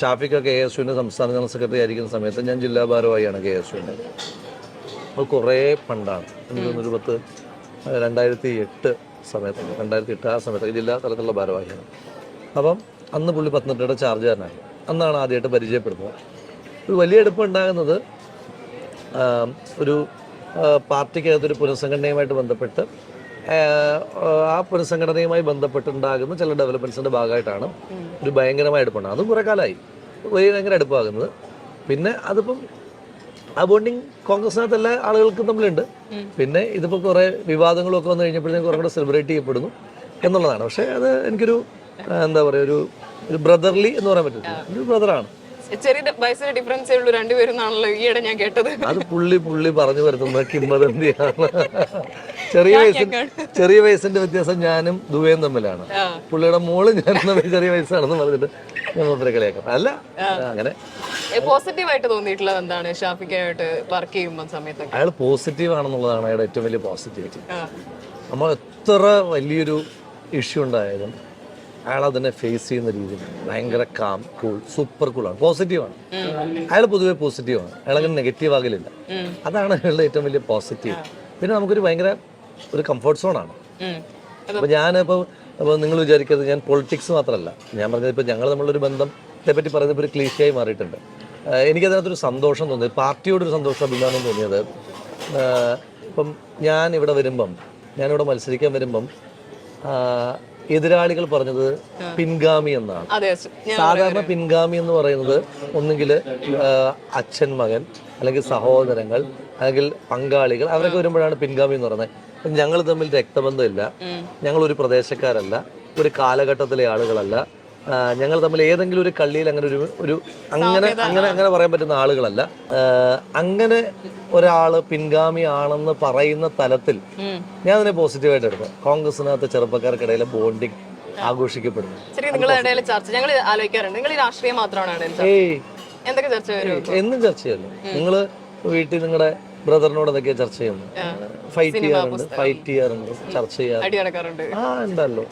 ഷാഫിക്കൊക്കെ K S യുവിന്റെ സംസ്ഥാന general secretary ആയിരിക്കുന്ന സമയത്ത് ഞാൻ ജില്ലാ ഭാരവാഹിയാണ് കെ എസ് യുവിന്റെ അത് കുറേ പണ്ടാണ്. എനിക്ക് തോന്നുന്നു പത്ത് രണ്ടായിരത്തി എട്ട് സമയത്ത് രണ്ടായിരത്തി എട്ട് ആ സമയത്ത് ജില്ലാ തലത്തിലുള്ള ഭാരവാഹിയാണ്. അപ്പം അന്ന് പുള്ളി പത്തനംതിട്ടയുടെ ചാർജുകാരനായി. അന്നാണ് ആദ്യമായിട്ട് പരിചയപ്പെടുന്നത്. ഒരു വലിയ എടുപ്പം ഉണ്ടാകുന്നത് ഒരു പാർട്ടിക്കകത്തൊരു പുനഃസംഘടനയുമായിട്ട് ബന്ധപ്പെട്ട് ആ, പുനഃസംഘടനയുമായി ബന്ധപ്പെട്ടുണ്ടാകുന്ന ചില ഡെവലപ്മെന്റ്സിന്റെ ഭാഗമായിട്ടാണ് ഒരു ഭയങ്കരമായ എടുപ്പുണ്ട് അതും കുറേ കാലമായി. ഭയങ്കര എടുപ്പാകുന്നത് പിന്നെ അതിപ്പം ആ ബോണ്ടിങ് കോൺഗ്രസിനകത്ത് എല്ലാ ആളുകൾക്കും തമ്മിലുണ്ട്. പിന്നെ ഇതിപ്പോൾ കുറേ വിവാദങ്ങളും ഒക്കെ വന്നു കഴിഞ്ഞപ്പോഴത്തേക്കും കുറേ കൂടെ സെലിബ്രേറ്റ് ചെയ്യപ്പെടുന്നു എന്നുള്ളതാണ്. പക്ഷേ അത് എനിക്കൊരു എന്താ പറയുക ഒരു ഒരു ബ്രദർലി എന്ന് പറയാൻ പറ്റും ഒരു ബ്രദറാണ്. ചെറിയ വയസ്സിന് ഡിഫറൻസേ ഉള്ളൂ രണ്ടുപേരും ആണല്ലോ ഈയിടെ ഞാൻ കേട്ടത്. അത് പുള്ളി പുള്ളി പറഞ്ഞു വരുത്തുന്ന കിംബദന്തിയാണ്. ചെറിയ വയസ്സിൽ ചെറിയ വയസ്സിന്റെ വ്യത്യാസം ഞാനും ദുബൈയും തമ്മിലാണ്. പുള്ളിയുടെ മോൾ ഞാനും തമ്മിൽ ചെറിയ വയസ്സാണെന്ന് പറഞ്ഞിട്ട് ഞാൻ മൂപ്പരെ കളിയാക്കാം. അല്ല അങ്ങനെ. പോസിറ്റീവ് ആയിട്ട് തോന്നിയിട്ടുള്ളത് എന്താണ്? ഷാഫിക്കായിട്ട് വർക്ക് ചെയ്യുമ്പോൾ സമയത്തൊക്കെ. അയാൾ പോസിറ്റീവ് ആണെന്നുള്ളതാണ് അയാളുടെ ഏറ്റവും വലിയ പോസിറ്റിവിറ്റി നമ്മൾ എത്ര വലിയൊരു ഇഷ്യൂ ഉണ്ടായാലും അയാൾ അതിനെ ഫേസ് ചെയ്യുന്ന രീതി ഭയങ്കര കാം കൂൾ സൂപ്പർ കൂളാണ് പോസിറ്റീവാണ് അയാൾ പൊതുവെ പോസിറ്റീവാണ് അയാളങ്ങനെ നെഗറ്റീവ് ആകലില്ല. അതാണ് അയാളുടെ ഏറ്റവും വലിയ പോസിറ്റീവ് പിന്നെ നമുക്കൊരു ഭയങ്കര ഒരു കംഫർട്ട് സോണാണ്. അപ്പോൾ ഞാനിപ്പോൾ അപ്പോൾ നിങ്ങൾ വിചാരിക്കരുത് ഞാൻ പൊളിറ്റിക്സ് മാത്രമല്ല. ഞാൻ പറഞ്ഞത് ഇപ്പോൾ ഞങ്ങൾ നമ്മളൊരു ബന്ധത്തെ പറ്റി പറയുന്നത് ഒരു ക്ലീശയായി മാറിയിട്ടുണ്ട്. എനിക്കതിനകത്തൊരു സന്തോഷം തോന്നിയത് പാർട്ടിയോടൊരു സന്തോഷം അഭിമാനം തോന്നിയത് ഇപ്പം ഞാൻ ഇവിടെ വരുമ്പം ഞാനിവിടെ മത്സരിക്കാൻ വരുമ്പം എതിരാളികൾ പറഞ്ഞത് പിൻഗാമി എന്നാണ്. സാധാരണ പിൻഗാമി എന്ന് പറയുന്നത് ഒന്നുകിൽ അച്ഛൻ മകൻ അല്ലെങ്കിൽ സഹോദരങ്ങൾ അല്ലെങ്കിൽ പങ്കാളികൾ അവരൊക്കെ വരുമ്പോഴാണ് പിൻഗാമി എന്ന് പറയുന്നത്. ഞങ്ങൾ തമ്മിൽ രക്തബന്ധമില്ല. ഞങ്ങൾ ഒരു പ്രദേശക്കാരല്ല. ഒരു കാലഘട്ടത്തിലെ ആളുകളല്ല. ഞങ്ങൾ തമ്മിൽ ഏതെങ്കിലും ഒരു കള്ളിയിൽ അങ്ങനെ ഒരു ഒരു അങ്ങനെ അങ്ങനെ അങ്ങനെ പറയാൻ പറ്റുന്ന ആളുകളല്ല. അങ്ങനെ ഒരാൾ പിൻഗാമി ആണെന്ന് പറയുന്ന തലത്തിൽ ഞാൻ അതിനെ പോസിറ്റീവായിട്ട് എടുക്കും. കോൺഗ്രസിനകത്ത് ചെറുപ്പക്കാർക്കിടയിലെ ബോണ്ടിങ് ആഘോഷിക്കപ്പെടുന്നു. ചർച്ച ഞങ്ങൾ ആലോചിക്കാറുണ്ട്. നിങ്ങൾ ഈ രാഷ്ട്രീയം മാത്രമാണ് എന്തൊക്കെ ചർച്ച എന്നും നിങ്ങൾ വീട്ടിൽ നിങ്ങളുടെ ബ്രദറിനോട് എന്തൊക്കെയാ ചർച്ച ചെയ്യുന്നു. ഫൈറ്റ് ചെയ്യാറുണ്ട് ഫൈറ്റ് ചെയ്യാറുണ്ട് ചർച്ച ചെയ്യാറുണ്ട്. ആ ഉണ്ടല്ലോ.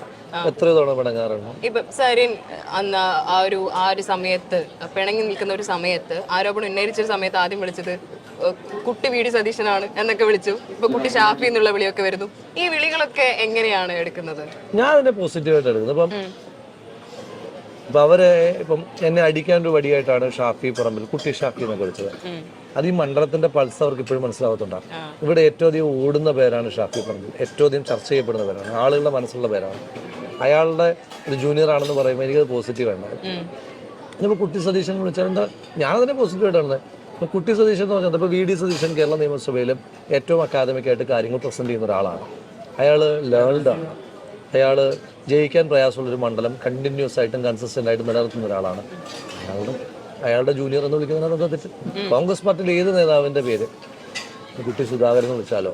എത്ര തവണ പിണങ്ങാറുണ്ട്. ഇപ്പൊ സരിൻ അന്ന് ആ ഒരു ആ ഒരു സമയത്ത് പിണങ്ങി നിൽക്കുന്ന ഒരു സമയത്ത് ആരോപണം ഉന്നയിച്ച ഒരു സമയത്ത് ആദ്യം വിളിച്ചത് കുട്ടി വീട് സതീശനാണ് എന്നൊക്കെ വിളിച്ചു. ഇപ്പൊ കുട്ടി ഷാഫി എന്നുള്ള വിളിയൊക്കെ വരുന്നു. ഈ വിളികളൊക്കെ എങ്ങനെയാണ് എടുക്കുന്നത്? ഞാൻ അതിനെ പോസിറ്റീവായിട്ട് എടുക്കുന്നത്. ഇപ്പം അവരെ ഇപ്പം എന്നെ അടിക്കാൻ ഒരു വടിയായിട്ടാണ് ഷാഫി പറമ്പിൽ കുട്ടി ഷാഫി എന്നൊക്കെ വിളിച്ചത്. അത് ഈ മണ്ഡലത്തിന്റെ പൾസ് അവർക്ക് ഇപ്പോഴും മനസ്സിലാവത്തുണ്ടാകും ഇവിടെ ഏറ്റവും അധികം ഓടുന്ന പേരാണ് ഷാഫി പറമ്പിൽ. ഏറ്റവും അധികം ചർച്ച ചെയ്യപ്പെടുന്ന പേരാണ്. ആളുകളുടെ മനസ്സുള്ള പേരാണ്. അയാളുടെ ഒരു ജൂനിയർ ആണെന്ന് പറയുമ്പോൾ എനിക്കത് പോസിറ്റീവ് ആണ്. ഉം. ഇനിയിപ്പോൾ കുട്ടി സതീശൻ വിളിച്ചാൽ എന്താ? ഞാനതിനെ പോസിറ്റീവായിട്ടാണ് ഇപ്പോൾ കുട്ടി സതീശൻ എന്ന് പറഞ്ഞാൽ ഇപ്പോൾ വി ഡി സതീശൻ കേരള നിയമസഭയിലും ഏറ്റവും അക്കാദമിക്കായിട്ട് കാര്യങ്ങൾ പ്രസന്റ് ചെയ്യുന്ന ഒരാളാണ്. അയാൾ ലേൺഡ് ആണ്. അയാൾ ജയിക്കാൻ പ്രയാസമുള്ളൊരു മണ്ഡലം കണ്ടിന്യൂസ് ആയിട്ടും കൺസിസ്റ്റന്റ് ആയിട്ടും നിലനിർത്തുന്ന ഒരാളാണ്. അയാളുടെ അയാളുടെ ജൂനിയർ എന്ന് വിളിക്കുന്നതിനകത്ത് തെറ്റ്. കോൺഗ്രസ് പാർട്ടിയിൽ ഏത് നേതാവിന്റെ പേര്? കുട്ടി സുധാകരൻ എന്ന് വിളിച്ചാലോ?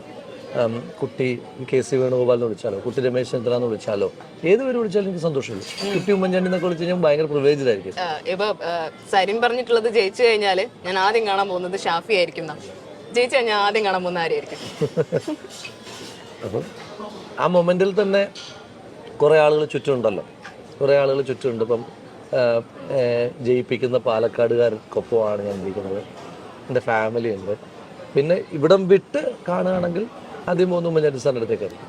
കുട്ടി കെ സി വേണുഗോപാൽ എന്ന് വിളിച്ചാലോ? കുട്ടി രമേശ് ചന്ദ്ര എന്ന് വിളിച്ചാലോ? ഏത് പേര് വിളിച്ചാലും എനിക്ക് സന്തോഷമില്ല. കുട്ടി ഉമ്മൻചാണ്ടി എന്നൊക്കെ വിളിച്ച് ഞാൻ ഭയങ്കര പ്രിവേജിലായിരിക്കും ആയിരിക്കും. ഇപ്പൊ സരിൻ പറഞ്ഞിട്ടുള്ളത് ജയിച്ചു കഴിഞ്ഞാൽ ഞാൻ ആദ്യം കാണാൻ പോകുന്നത് ഷാഫി ആയിരിക്കും. ജയിച്ചു കഴിഞ്ഞാൽ ആദ്യം കാണാൻ പോകുന്ന ആരായിരിക്കും അപ്പം ആ മൊമെന്റിൽ തന്നെ കുറേ ആളുകൾ ചുറ്റുമുണ്ടല്ലോ. കുറേ ആളുകൾ ചുറ്റുമുണ്ട്. ഇപ്പം ജയിപ്പിക്കുന്ന പാലക്കാടുകാർക്കൊപ്പമാണ് ഞാൻ ഇരിക്കുന്നത്. എന്റെ ഫാമിലി ഉണ്ട് പിന്നെ ഇവിടം വിട്ട് കാണുകയാണെങ്കിൽ ആദ്യം പോകുന്ന ഉമ്മൻചാണ്ടി സാറിന്റെ അടുത്തേക്കായിരിക്കും